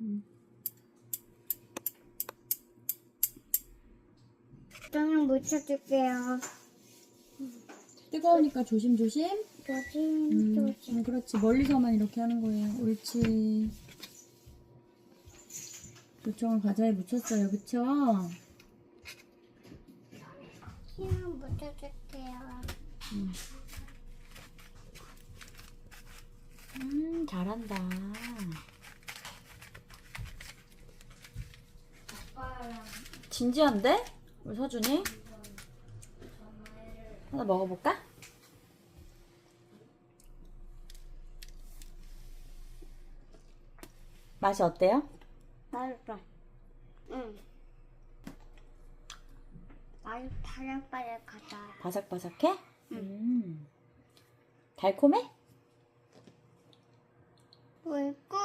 음. 저는 묻혀줄게요. 뜨거우니까 조심조심. 조심, 음, 조심. 음, 그렇지. 멀리서만 이렇게 하는 거예요. 옳지. 요청을 과자에 묻혔어요. 그쵸? 힘을 묻혀줄게요. 음, 잘한다. 진지한데? 우리 서준이? 하나 먹어볼까? 맛이 어때요? 맛있어. 응. 아주 바삭바삭하다. 바삭바삭해? 음. 달콤해? 꿀꿀.